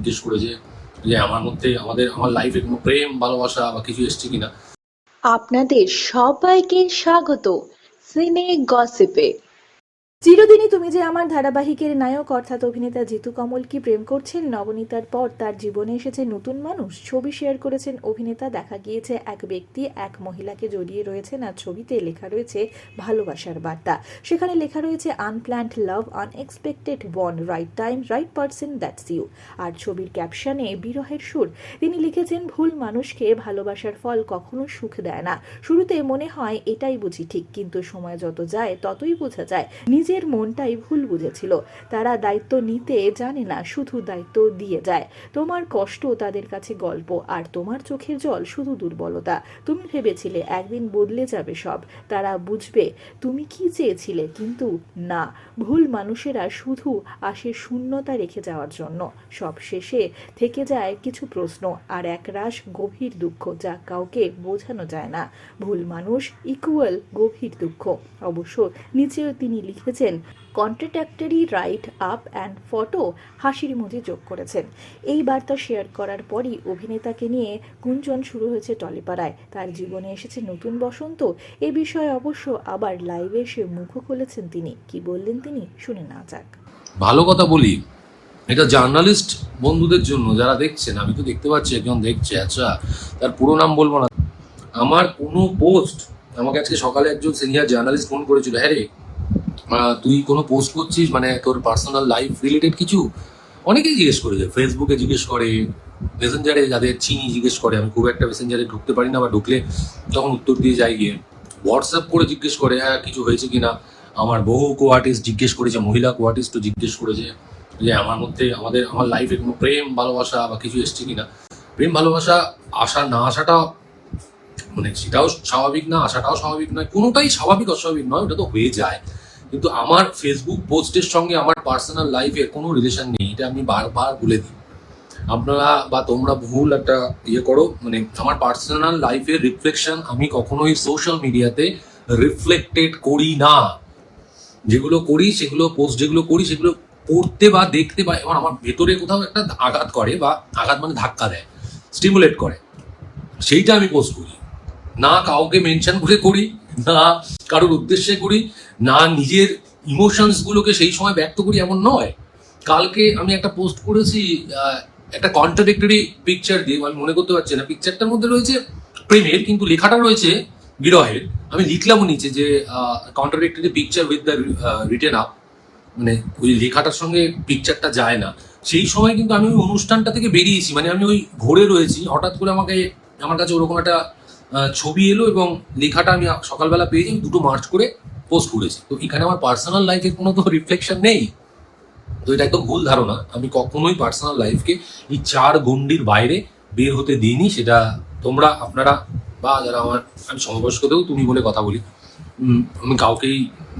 জিজ্ঞেস করেছে যে আমার মধ্যে আমাদের আমার লাইফে কোনো প্রেম ভালোবাসা বা কিছু এসছে কিনা? আপনাদের সবাইকে স্বাগত সিনে গসিপে চিরদিনই তুমি যে আমার ধারাবাহিকের নায়ক, অর্থাৎ অভিনেতা জিতু কমল কি প্রেম করছেন? নবনীতার পর তার জীবনে এসেছে নতুন মানুষ। ছবি শেয়ার করেছেন অভিনেতা। দেখা গিয়েছে এক ব্যক্তি, এক মহিলাকে জড়িয়ে রয়েছেন আর ছবিতে লেখা রয়েছে ভালোবাসার বার্তা। সেখানে লেখা রয়েছে unplanned love unexpected bond right time right person that's you আর ছবির ক্যাপশনে, বিরহের সুর। তিনি লিখেছেন, ভুল মানুষকে ভালোবাসার ফল কখনো সুখ দেয় না। শুরুতে মনে হয়, এটাই বুঝি ঠিক। কিন্তু সময় যত যায়, ততই বোঝা যায়, নিজের মনটাই ভুল বুঝেছিল। তারা দায়িত্ব নিতে জানে না, শুধু দায়িত্ব দিয়ে যায়। তোমার কষ্ট তাদের কাছে গল্প, আর তোমার চোখের জল শুধু দুর্বলতা। তুমি ভেবেছিলে একদিন বদলে যাবে সব। তারা বুঝবে, তুমি কি চেয়েছিলে? কিন্তু না, ভুল মানুষেরা শুধু আসে শূন্যতা রেখে যাওয়ার জন্য। সব শেষে থেকে যায় কিছু প্রশ্ন, আর এক একরাশ গভীর দুঃখ যা কাউকে বোঝানো যায় না। ভুল মানুষ ইকুয়াল গভীর দুঃখ। অবশ্য নিচেও তিনি লিখেছেন contradictory write up and photo হাসির মধ্যে যোগ করেছেন। এই বার্তা শেয়ার করার পরই অভিনেতাকে নিয়ে গুঞ্জন শুরু হয়েছে টলিপাড়ায়। তার জীবনে এসেছে নতুন বসন্ত, এ বিষয়ে অবশ্য আবার লাইভে এসে মুখও খুলেছেন তিনি। কি বললেন তিনি শুনে না যাক। ভালো কথা বলি। এটা জার্নালিস্ট বন্ধুদের জন্য, যারা দেখছেন, আমি তো দেখতে পাচ্ছি, একজন দেখছে আচ্ছা তার পুরো নাম বলব না। আমার কোনো পোস্ট আমাকে আজকে সকালে একজন সিনিয়র জার্নালিস্ট ফোন করেছিল হ্যাঁ রে তুই কোনো পোস্ট করছিস মানে তোর পার্সোনাল লাইফ রিলেটেড কিছু? অনেকেই জিজ্ঞেস করেছে ফেসবুকে জিজ্ঞেস করে মেসেঞ্জারে যাদের চিনি জিজ্ঞেস করে। আমি খুব একটা মেসেঞ্জারে ঢুকতে পারি না বা ঢুকলে তখন উত্তর দিয়ে যাই গিয়ে হোয়াটসঅ্যাপ করে জিজ্ঞেস করে হ্যাঁ কিছু হয়েছে কিনা? আমার বহু কো আর্টিস্ট জিজ্ঞেস করেছে, মহিলা কো আর্টিস্টও জিজ্ঞেস করেছে যে, আমার মধ্যে, আমাদের, আমার লাইফে কোনো প্রেম, ভালোবাসা বা কিছু এসছে কি না প্রেম, ভালোবাসা আসা না আসাটা মানে সেটাও স্বাভাবিক না আসাটাও স্বাভাবিক নয়, কোনোটাই স্বাভাবিক, অস্বাভাবিক নয়, ওটা তো হয়ে যায়। কিন্তু আমার ফেসবুক পোস্টের সঙ্গে আমার পার্সোনাল লাইফের কোনো রিলেশন নেই, এটা আমি বারবার বলে দিই। আপনারা বা তোমরা ভুল একটা ইয়ে করো মানে আমার পার্সোনাল লাইফের রিফ্লেকশন আমি কখনোই সোশ্যাল মিডিয়াতে রিফ্লেক্টেড করি না। যেগুলো করি, সেগুলো পোস্ট যেগুলো করি, সেগুলো পড়তে বা দেখতে বা এবার আমার ভেতরে কোথাও একটা আঘাত করে বা আঘাত মানে ধাক্কা দেয় স্টিমুলেট করে। সেইটা আমি পোস্ট করি। না কাউকে মেনশন করে করি না কারোর উদ্দেশ্যে করি, না নিজের ইমোশনস গুলোকে সেই সময় ব্যক্ত করি এমন নয়। কালকে আমি একটা পোস্ট করেছি একটা কন্ট্রাডিক্টরি পিকচার দিয়ে, আমি মনে করতে পারছি না। পিকচারটার মধ্যে রয়েছে প্রেমের, কিন্তু লেখাটা রয়েছে বিরহের। আমি লিখলামও নিচে যে contradictory picture with the written up মানে ওই লেখাটার সঙ্গে পিকচারটা যায় না। সেই সময় কিন্তু আমি ওই অনুষ্ঠানটা থেকে বেরিয়েছি মানে আমি ওই ঘোরে রয়েছি, হঠাৎ করে আমাকে আমার কাছে ওরকম একটা ছবি এলো এবং লেখাটা আমি সকালবেলা পেয়েছি দুটো মার্চ করে পোস্ট করেছি। তো এখানে আমার পার্সোনাল লাইফের কোনো তো রিফ্লেকশন নেই। তো এটা একদম ভুল ধারণা। আমি কখনোই পার্সোনাল লাইফকে এই চার গণ্ডির বাইরে বের হতে দিইনি। সেটা তোমরা, আপনারা বা যারা আমার, আমি সমবয়স্কতেও তুমি বলে কথা বলি। আমি কাউকেই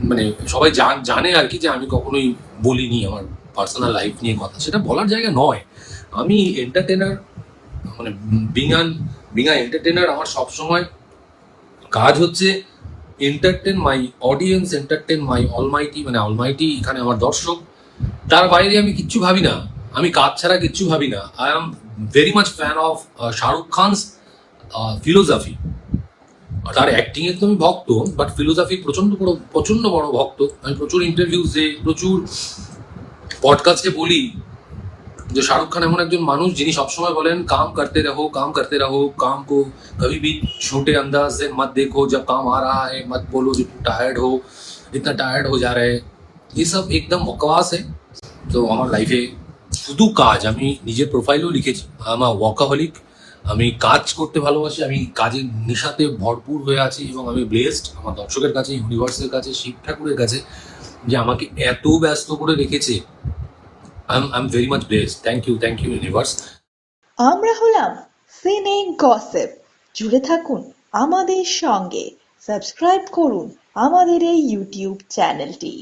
মানে সবাই জানে আর কি যে আমি কখনোই বলিনি আমার পার্সোনাল লাইফ নিয়ে কথা। সেটা বলার জায়গা নয়। আমি এন্টারটেনার মানে বিঙান, বিঙা এন্টারটেনার আমার সবসময় কাজ হচ্ছে entertain my audience entertain my almighty মানে অলমাইটি এখানে আমার দর্শক। তার বাইরে আমি কিচ্ছু ভাবি না। আমি কাজ ছাড়া কিচ্ছু ভাবি না। I am very much fan of Shahrukh Khan's philosophy তার অ্যাক্টিং এর তো আমি ভক্ত বাট ফিলোসফি প্রচণ্ড বড় প্রচণ্ড বড় ভক্ত। আমি প্রচুর ইন্টারভিউসে প্রচুর পডকাস্টে বলি। যে শাহরুখ খান এমন একজন মানুষ যিনি সবসময় বলেন কাম করতে रहो काम करते रहो काम को कभी भी छोटे अंदाज से मत देखो जब काम आ रहा है मत बोलो जो टायर्ड हो इतना टायर्ड हो जा रहे ये सब एकदम बकवास है তো আমার লাইফে শুধু কাজ আমি নিজের প্রোফাইলেও লিখেছি আমার ওয়াকাহলিক আমি কাজ করতে ভালোবাসি আমি কাজের নেশাতে ভরপুর হয়ে আছি এবং আমি ব্লেসড আমার দর্শকের কাছে ইউনিভার্সের কাছে শিব ঠাকুরের কাছে যে আমাকে এত ব্যস্ত করে রেখেছে I M I am very much blessed thank you thank you universe আমরা হলাম সিনে গসিপ জুড়ে থাকুন আমাদের সঙ্গে। সাবস্ক্রাইব করুন আমাদের এই ইউটিউব চ্যানেলটি